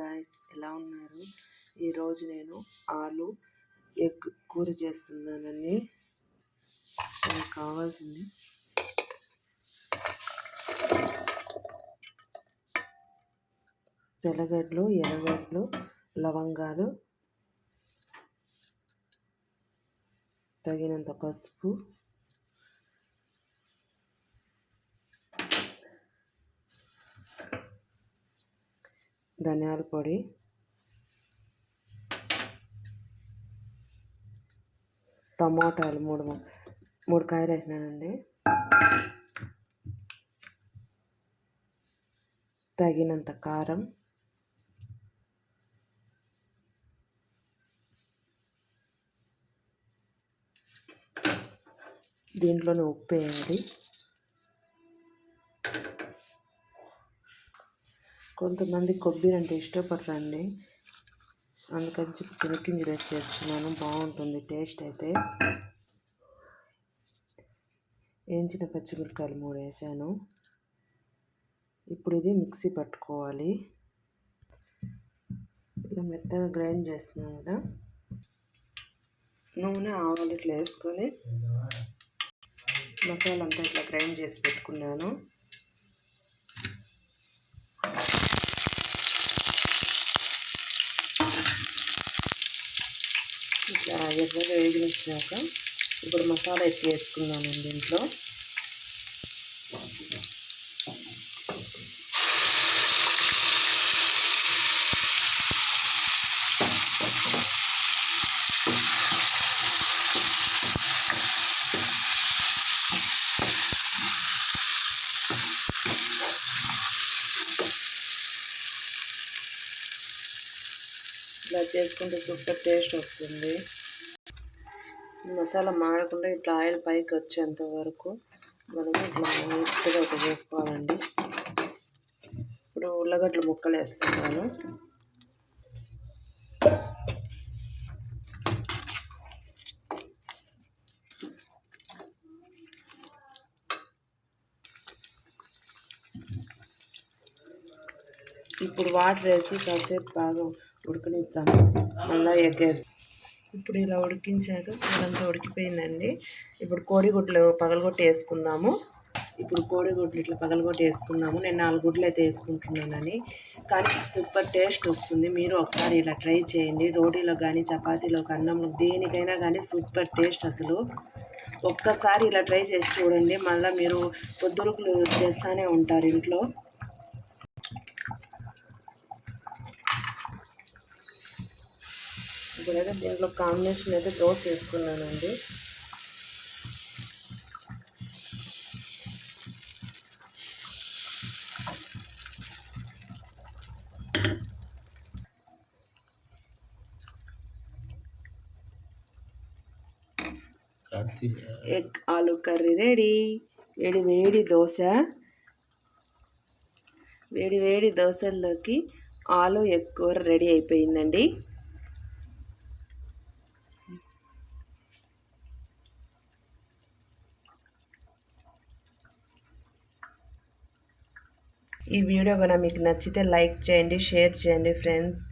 Guys ఎలా ఉన్నారు? ఈరోజు నేను ఆలు ఎగ్ కూర చేస్తున్నానండి నాకు కావాల్సింది. తెల్లగడ్డలు ఎర్రగడ్డలు లవంగాలు తగినంత పసుపు ధనియాల పొడి. టమాటాలు మూడు మూడు కాయలు వేసినానండి. తగినంత కారం. దీంట్లోనే ఉప్పు వేయాలి. కొంతమంది కొబ్బరి అంటే ఇష్టపడరండి. అందుకని చెప్పి చెనక్కింజలు చేస్తున్నాను. బాగుంటుంది టేస్ట్ అయితే. వేయించిన పచ్చిమిరపకాయలు మూడు వేసాను. ఇప్పుడు ఇది మిక్సీ పట్టుకోవాలి. ఇలా మెత్తగా గ్రైండ్ చేస్తున్నాం కదా. నూనె ఆవాలు ఇట్లా వేసుకొని మసాలా అంతా ఇట్లా గ్రైండ్ చేసి పెట్టుకున్నాను. ఇట్లా ఎర్రగా వేగించాక ఇప్పుడు మసాలా ఎక్కువ వేసుకున్నానండి దీంట్లో ఇలా చేసుకుంటే సూపర్ టేస్ట్ వస్తుంది. మసాలా మాడకుండా ఇట్లా ఆయిల్ పైకి వచ్చేంత వరకు మనం ఇట్లా నీట్గా ఒక చేసుకోవాలండి. ఇప్పుడు ఉల్లగడ్డలు ముక్కలు వేస్తున్నాను. ఇప్పుడు వాటర్ వేసి కాసేపు బాగా ఉడకనిస్తాము మళ్ళీ ఎగ్గేస్తాం. ఇప్పుడు ఇలా ఉడికించాక కూరంతా ఉడికిపోయిందండి. ఇప్పుడు కోడిగుడ్లు పగలగొట్టి వేసుకుందాము. ఇప్పుడు కోడిగుడ్లు ఇట్లా పగలగొట్టి వేసుకుందాము. నేను నాలుగు గుడ్లు అయితే వేసుకుంటున్నానని. కానీ సూపర్ టేస్ట్ వస్తుంది. మీరు ఒకసారి ఇలా ట్రై చేయండి. రోటీలో కానీ చపాతీలో అన్నంలో దేనికైనా కానీ సూపర్ టేస్ట్ అసలు. ఒక్కసారి ఇలా ట్రై చేసి చూడండి. మళ్ళీ మీరు పొద్దురుకులు చేస్తూనే ఉంటారు ఇంట్లో. ఇప్పుడైతే దీంట్లో కాంబినేషన్ అయితే దోశ వేసుకున్నానండి ఎగ్ ఆలు కర్రీ రెడీ. వేడి వేడి దోశ. వేడి వేడి దోశల్లోకి ఆలు ఎగ్ కూర రెడీ అయిపోయిందండి. ఈ వీడియో కనుక మీకు నచ్చితే లైక్ చేయండి షేర్ చేయండి ఫ్రెండ్స్